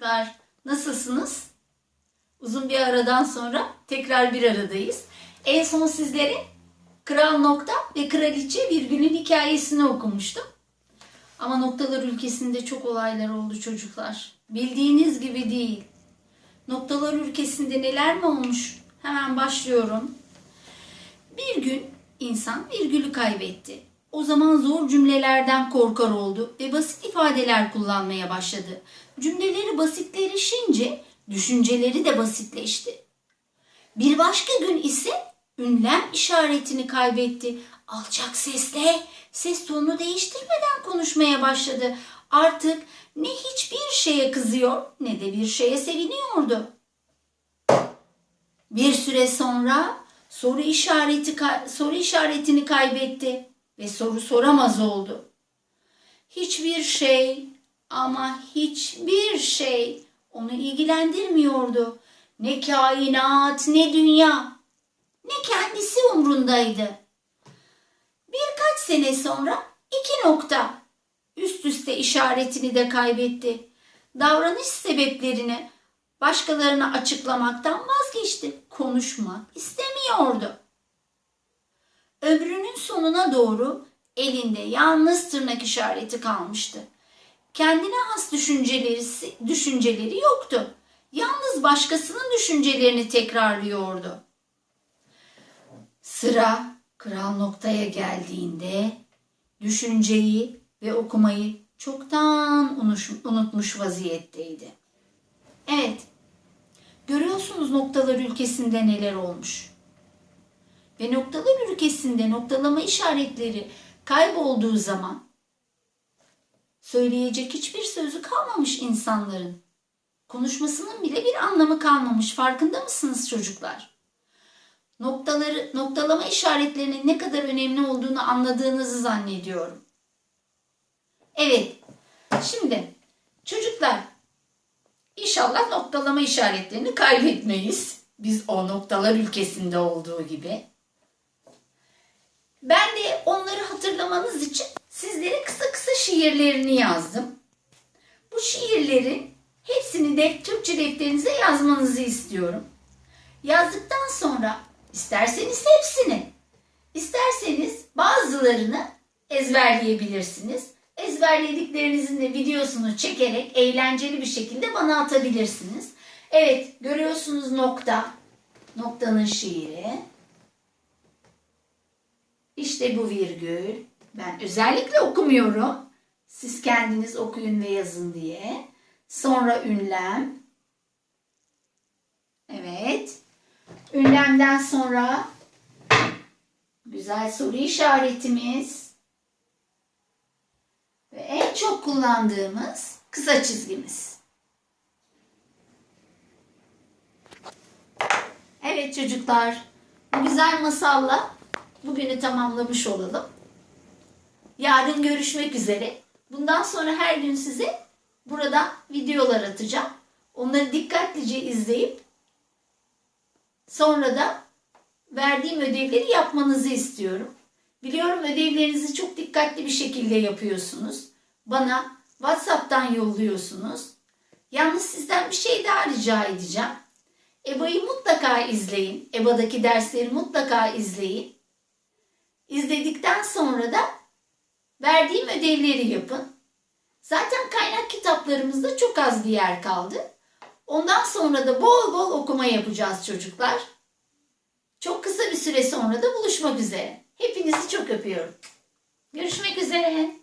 Çocuklar nasılsınız? Uzun bir aradan sonra tekrar bir aradayız. En son sizlere Kral Nokta ve Kraliçe Virgül'ün hikayesini okumuştum. Ama noktalar ülkesinde çok olaylar oldu çocuklar. Bildiğiniz gibi değil. Noktalar ülkesinde neler mi olmuş? Hemen başlıyorum. Bir gün insan virgülü kaybetti. O zaman zor cümlelerden korkar oldu ve basit ifadeler kullanmaya başladı. Cümleleri basitleşince düşünceleri de basitleşti. Bir başka gün ise ünlem işaretini kaybetti. Alçak sesle ses tonunu değiştirmeden konuşmaya başladı. Artık ne hiçbir şeye kızıyor ne de bir şeye seviniyordu. Bir süre sonra soru işareti soru işaretini kaybetti ve soru soramaz oldu. Hiçbir şey ama hiçbir şey onu ilgilendirmiyordu. Ne kainat ne dünya ne kendisi umrundaydı. Birkaç sene sonra iki nokta üst üste işaretini de kaybetti. Davranış sebeplerini başkalarına açıklamaktan vazgeçti. Konuşmak istemiyordu. Ömrünün sonuna doğru elinde yalnız tırnak işareti kalmıştı. Kendine has düşünceleri, düşünceleri yoktu. Yalnız başkasının düşüncelerini tekrarlıyordu. Sıra kral noktaya geldiğinde düşünceyi ve okumayı çoktan unutmuş vaziyetteydi. Evet, görüyorsunuz noktalar ülkesinde neler olmuş. Ve noktalar ülkesinde noktalama işaretleri kaybolduğu zaman söyleyecek hiçbir sözü kalmamış insanların. Konuşmasının bile bir anlamı kalmamış. Farkında mısınız çocuklar? Noktaları, noktalama işaretlerinin ne kadar önemli olduğunu anladığınızı zannediyorum. Evet. Şimdi çocuklar inşallah noktalama işaretlerini kaybetmeyiz. Biz o noktalar ülkesinde olduğu gibi. Ben de onları hatırlamanız için sizlere kısa kısa şiirlerini yazdım. Bu şiirlerin hepsini de Türkçe defterinize yazmanızı istiyorum. Yazdıktan sonra isterseniz hepsini, isterseniz bazılarını ezberleyebilirsiniz. Ezberlediklerinizin de videosunu çekerek eğlenceli bir şekilde bana atabilirsiniz. Evet, görüyorsunuz nokta, noktanın şiiri. İşte bu virgül. Ben özellikle okumuyorum. Siz kendiniz okuyun ve yazın diye. Sonra ünlem. Evet. Ünlemden sonra güzel soru işaretimiz. Ve en çok kullandığımız kısa çizgimiz. Evet çocuklar, bu güzel masalla bugünü tamamlamış olalım. Yarın görüşmek üzere. Bundan sonra her gün size burada videolar atacağım. Onları dikkatlice izleyip sonra da verdiğim ödevleri yapmanızı istiyorum. Biliyorum ödevlerinizi çok dikkatli bir şekilde yapıyorsunuz. Bana WhatsApp'tan yolluyorsunuz. Yalnız sizden bir şey daha rica edeceğim. EBA'yı mutlaka izleyin. EBA'daki dersleri mutlaka izleyin. İzledikten sonra da verdiğim ödevleri yapın. Zaten kaynak kitaplarımızda çok az bir yer kaldı. Ondan sonra da bol bol okuma yapacağız çocuklar. Çok kısa bir süre sonra da buluşmak üzere. Hepinizi çok öpüyorum. Görüşmek üzere.